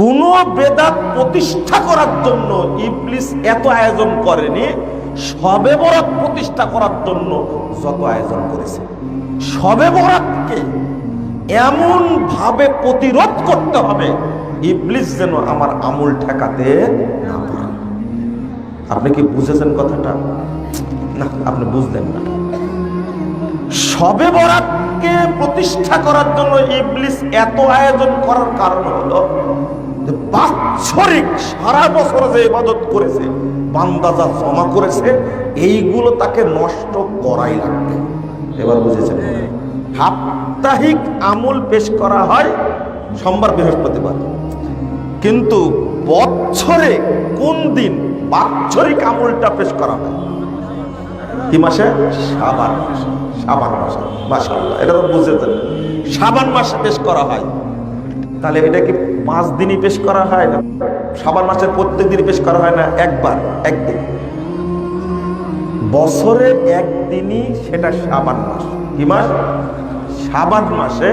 কোন বেদাত প্রতিষ্ঠা করার জন্য ইবলিস এত আয়োজন করেনি, সবে বরাত প্রতিষ্ঠা করার জন্য যত আয়োজন করেছে। সবে বরাতকে এমন ভাবে প্রতিরোধ করতে হবে, ইবলিস যেন আমার আমুল ঠেকাতে না পারে। আপনি কি বুঝেছেন কথাটা? না, আপনি বুঝলেন না। সবে বরাতকে প্রতিষ্ঠা করার জন্য ইবলিস এত আয়োজন করার কারণ হলো বাৎসরিক সারা বছর যে ইবাদত করেছে, বান্দা জমা করেছে, এইগুলো তাকে নষ্ট করাই লাগবে। এবার বুঝেছেন সাপ্তাহিক আমল পেশ করা হয় সোমবার বৃহস্পতিবার। কিন্তু বছরে কোন দিন বাৎসরিক আমলটা পেশ করা হয়? কি মাসে? সাবান সাবান মাসে মাসাল্লাহ এটা তো বুঝেছেন। সাবান মাসে পেশ করা হয়। তাহলে এটা কি পাঁচ দিনই পেশ করা হয় না, সাবান মাসের প্রত্যেক দিনই পেশ করা হয় না, একবার, একদিন। বছরে একদিনই সেটা সাবান মাস। কি মাস? সাবান মাসে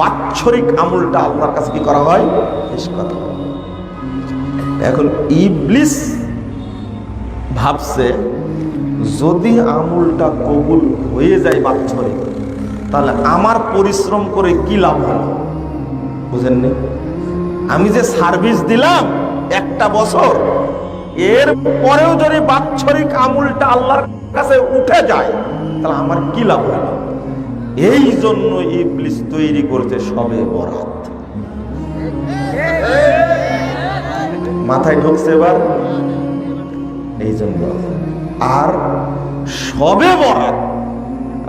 বাৎসরিক আমলটা আল্লাহর কাছে কি করা হয়? পেশ করা হয়। এখন ইবলিস ভাবছে, যদি আমুলটা কবুল হয়ে যায় বাৎসরিক, তাহলে আমার পরিশ্রম করে কি লাভ হলো? বুঝেননি? আমি যে সার্ভিস দিলাম একটা বছর, এর পরেও যদি বাৎসরিক আমুলটা আল্লাহর কাছে উঠে যায়, তাহলে আমার কি লাভ হলো এই জন্য ইবলিস তৈরি করছে সবে বরাত। মাথায় ঢুকছে এবার? এই জন্য। আর সবে বরাত,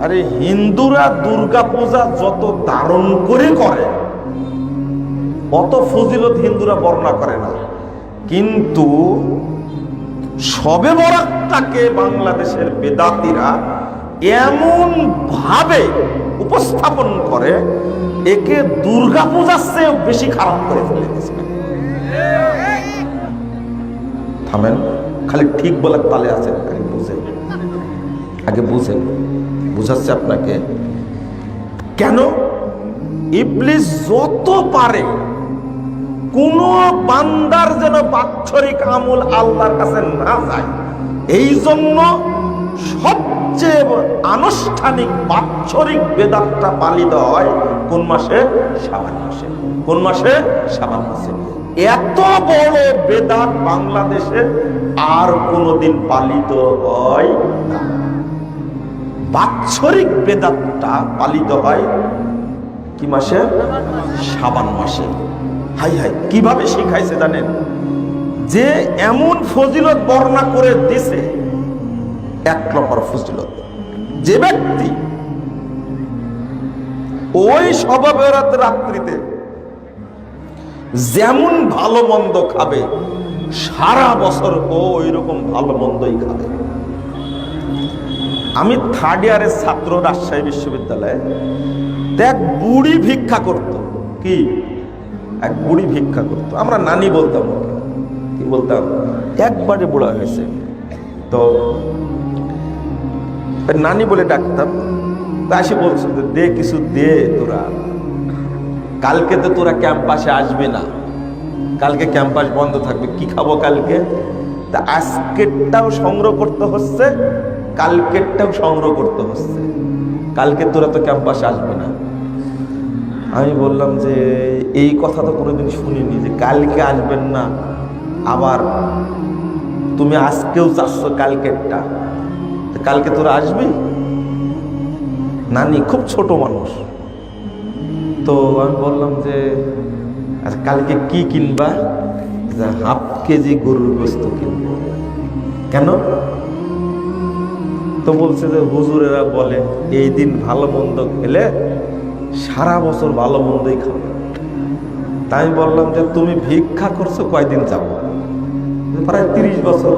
আরে হিন্দুরা দুর্গা পূজা যত দারুণ করে করে অত ফজিলত হিন্দুরা বর্ণনা করে না। কিন্তু সবে বরাতটাকে বাংলাদেশের বেদাতিরা এমন ভাবে উপস্থাপন করে, একে দুর্গা পূজার চেয়েও বেশি খারাপ করে ফেলে দিয়েছে থামেন, খালি ঠিক বলার তালে আছেন আগে বুঝেন। আগে বুঝেন, বুঝাচ্ছে আপনাকে। কেন? ইবলিস যত পারে কোন বান্দার যেন বাৎসরিক আমল আল্লাহর কাছে না যায় এই জন্য সবচেয়ে আনুষ্ঠানিক বাৎসরিক বেদাতটা পালিত হয় কোন মাসে? সাবান মাসে। কোন মাসে? সাবান মাসে। এত বড় বেদাত বাংলাদেশে আর কোনোদিন পালিত হয় না। বাৎসরিক বেদাতটা পালিত হয় কি মাসে? সাবান মাসে। হাই হাই, কীভাবে শিখাইছে জানেন? যে এমন ফজিলত বর্ণনা করে দিছে, এক নম্বর ফজিলত। যে ব্যক্তি ওই সবাবেরাত রাত্রিতে যেমন ভালো মন্দ খাবে, সারা বছর ওই রকম ভালো মন্দই খাবে। আমি থার্ড ইয়ারের ছাত্র রাজশাহী বিশ্ববিদ্যালয়ে, দেখ, বুড়ি ভিক্ষা করত। কি? এক বুড়ি ভিক্ষা করতো। আমরা নানি বলতাম। কি বলতাম? একবারে বুড়া হয়েছে। তো নানি বলে ডাকতাম। তা এসে বলছে, দে কিছু দে তোরা। কালকে তো তোরা ক্যাম্পাসে আসবে না। কালকে ক্যাম্পাস বন্ধ থাকবে। কি খাব কালকে? তা আজকেরটাও সংগ্রহ করতে হচ্ছে, কালকেরটাও সংগ্রহ করতে হচ্ছে। কালকে তোরা তো ক্যাম্পাসে আসবে না। আমি বললাম যে, এই কথা তো কোনোদিন শুনিনি যে কালকে আসবেন না। আবার তুমি আজকেও চাচ্ছ কালকেরটা। কালকে তোরা আসবি? নানি খুব ছোট মানুষ। তো আমি বললাম যে আচ্ছা কালকে কি কিনবা? হাফ কেজি গরুর গোস্ত কিনবো। কেন? তো বলছে যে হুজুরেরা বলে, এই দিন ভালো মন্দ খেলে সারা বছর ভালো মন্দই খাবে তাই বললাম যে, তুমি ভিক্ষা করছ, কয়দিন যাব? প্রায় তিরিশ বছর।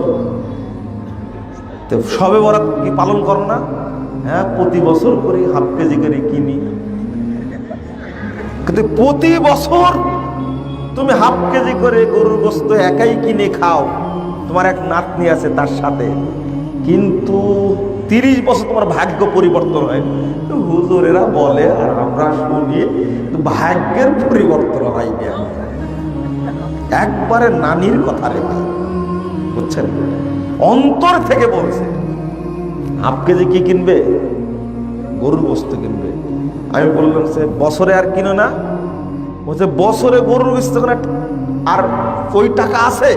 তো সবে বরাত কি পালন করো না? হ্যাঁ প্রতি বছর করে, হাফ কেজি করে কিনি। কিন্তু প্রতি বছর তুমি হাফ কেজি করে গরুর গোস্ত একাই কিনে খাও। তোমার এক নাতনি আছে তার সাথে। কিন্তু তিরিশ বছর তোমার ভাগ্য পরিবর্তন হয়। তো হুজুরেরা বলে, আর আমরা শুনি, ভাগ্যের পরিবর্তন হয়নি একবারে নানির কথা রে বুঝছেন? অন্তর থেকে বলছে হাফ কেজি কি কিনবে? গরুর বস্তু কিনবে? আমি বললাম, সে বছরে আর কিনো না। বলছে, বছরে গরুর বস্তু আর ওই টাকা আছে?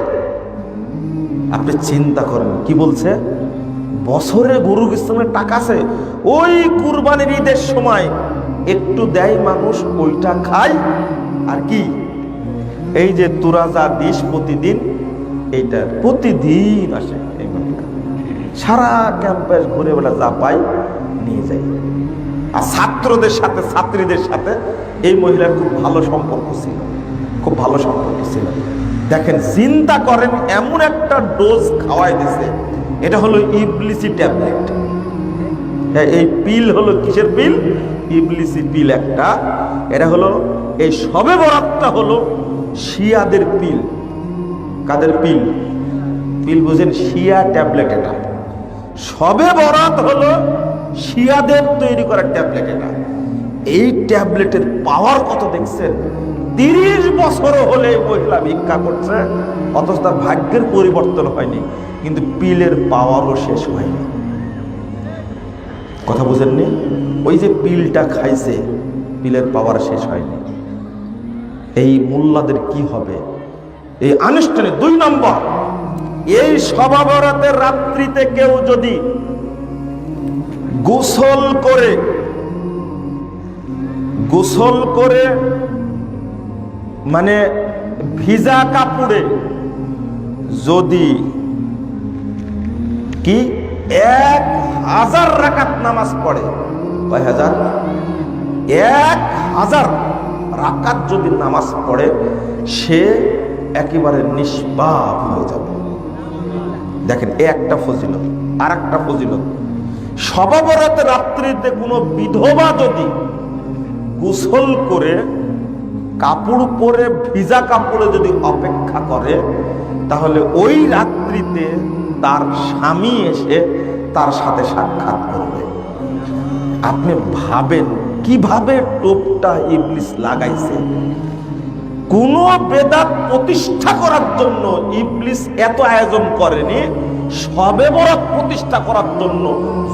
আপনি চিন্তা করেন, কি বলছে? বছরে গরু কিস্তানের টাকা আছে, ওই কুরবানির ঈদের সময় একটু দেয় মানুষ, ওইটা খায়। আর কি? এই যে তোরা যা দিস প্রতিদিন, এইটা প্রতিদিন আসে এই সারা ক্যাম্পাস ঘুরে বেলা যা পাই নিয়ে যাই আর ছাত্রদের সাথে, ছাত্রীদের সাথে এই মহিলার খুব ভালো সম্পর্ক ছিল। খুব ভালো সম্পর্ক ছিল। দেখেন চিন্তা করেন, এমন একটা ডোজ খাওয়াই দিছে। এটা হলো ইবলিসি ট্যাবলেট। হ্যাঁ, এই পিল হলো কিসের পিল? ইবলিসি পিল একটা। এটা হলো এই সবে বরাতটা হলো শিয়াদের পিল। কাদের পিল? পিল বুঝেন শিয়া ট্যাবলেট এটা। সবে বরাত হলো শিয়াদের তৈরি করা ট্যাবলেট এটা। এই ট্যাবলেটের পাওয়ার কত দেখছেন? তিরিশ বছর হলে মহিলা ভিক্ষা করছে, অথচ তার ভাগ্যের পরিবর্তন হয়নি, কিন্তু পিলের পাওয়ারও শেষ হয়নি। কথা বুঝেননি? ওই যে পিলটা খাইছে, পিলের পাওয়ার শেষ হয়নি। এই মোল্লাদের কি হবে? এই আনুষ্ঠানিক দুই নম্বর, এই সভাবরাতের রাত্রিতে কেউ যদি গোসল করে গোসল করে মানে ভিজা কাপড়ে যদি কি এক হাজার রাকাত নামাজ পড়ে, কয় হাজার? এক হাজার রাকাত যদি নামাজ পড়ে, সে একেবারে নিষ্পাপ হয়ে যাবে। দেখেন একটা ফজিলত, আর একটা ফজিলত। সবাবরাতে রাত্রিতে কোনো বিধবা যদি গোসল করে কাপড় পরে ভিজা কাপড়ে যদি অপেক্ষা করে, তাহলে ওই রাত্রিতে তার স্বামী এসে তার সাথে সাক্ষাৎ করবে। আপনি ভাবেন, কীভাবে টোপটা ইবলিস লাগাইছে? কোন বেদাত প্রতিষ্ঠা করার জন্য ইবলিস এত আয়োজন করেনি, সবে বরাত প্রতিষ্ঠা করার জন্য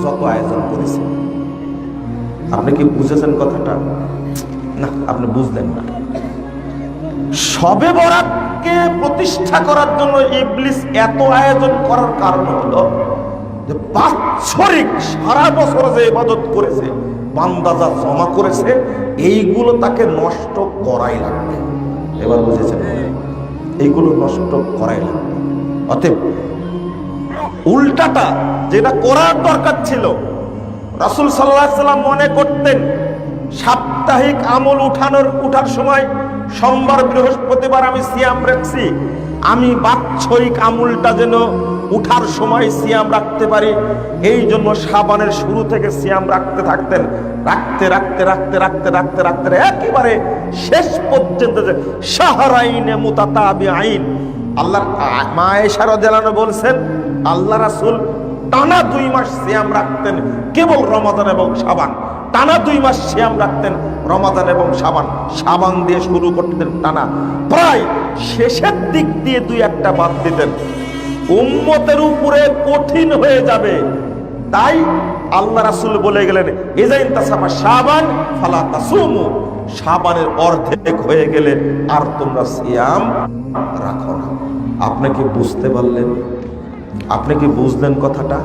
যত আয়োজন করেছে। আপনি কি বুঝেছেন কথাটা? না, আপনি বুঝলেন না। সবে বরাতকে প্রতিষ্ঠা করার জন্য ইবলিস এত আয়োজন করার কারণ হলো যে বাৎসরিক সারা বছর যে ইবাদত করেছে, বান্দা যা জমা করেছে, এইগুলো তাকে নষ্ট করাই লাগবে। এবার বুঝেছেন এইগুলো নষ্ট করাই লাগবে। অতএব উল্টাটা যেটা করার দরকার ছিল, রাসুল সাল্লাহ সাল্লাম মনে করতেন সাপ্তাহিক আমল উঠানোর, উঠার সময় সোমবার, বৃহস্পতিবার আমি সিয়াম রাখছি। আমি বাৎসরিক আমুলটা যেন উঠার সময় সিয়াম রাখতে পারি, এই জন্য সাবানের শুরু থেকে সিয়াম রাখতে থাকতেন। রাখতে রাখতে রাখতে রাখতে রাখতে রাখতে একেবারে শেষ পর্যন্ত যে সাহারাইনে মুতাতাবি আইন। আল্লাহ মা এশার জেলানো বলছেন, আল্লাহ রাসুল টানা দুই মাস সিয়াম রাখতেন, কেবল রমাদান এবং সাবান। টানা দুই মাস সিয়াম রাখতেন রমাদান এবং সাবান। সাবান দিয়ে শুরু করতেন টানা। প্রায় শেষের দিক দিয়ে দুই একটা বাদ দিতেন। উম্মতের উপরে কঠিন হয়ে যাবে। তাই আল্লাহ রাসুল বলে গেলেন এজাইন তাসাফা সাবান ফালা তাসুমু। সাবানের অর্ধেক হয়ে গেলে আর তোমরা সিয়াম রাখো না। আপনি কি বুঝতে পারলেন? আপনি কি বুঝলেন কথাটা?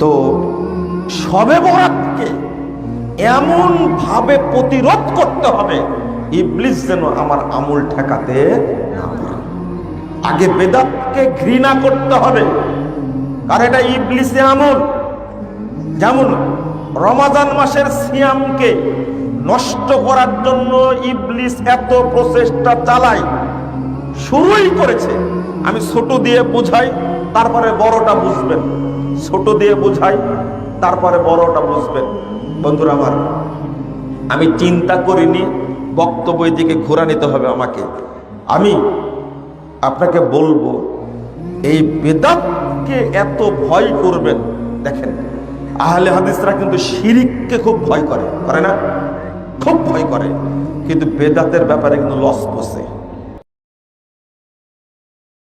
তো সবে বরাতকে এমন ভাবে প্রতিরোধ করতে হবে, ইবলিস যেন আমার আমুল ঠেকাতে না পারে। আগে বেদাতকে ঘৃণা করতে হবে, কারণ এটা ইবলিসে আমল। যেমন রমাজান মাসের সিয়ামকে নষ্ট করার জন্য ইবলিস এত প্রচেষ্টা চালায়, শুরুই করেছে। আমি ছোট দিয়ে বোঝাই, তারপরে বড়টা বুঝবেন। ছোট দিয়ে বোঝাই, তারপরে বড়টা বুঝবেন। বন্ধুরা আমার, আমি চিন্তা করিনি, বক্তব্য দিকে ঘোরা নিতে হবে আমাকে। আমি আপনাকে বলব, এই বেদাতকে এত ভয় করবেন, দেখেন, আহলে হাদিসরা কিন্তু শিরিককে খুব ভয় করে করে না? খুব ভয় করে, কিন্তু বেদাতের ব্যাপারে কিন্তু লস বসে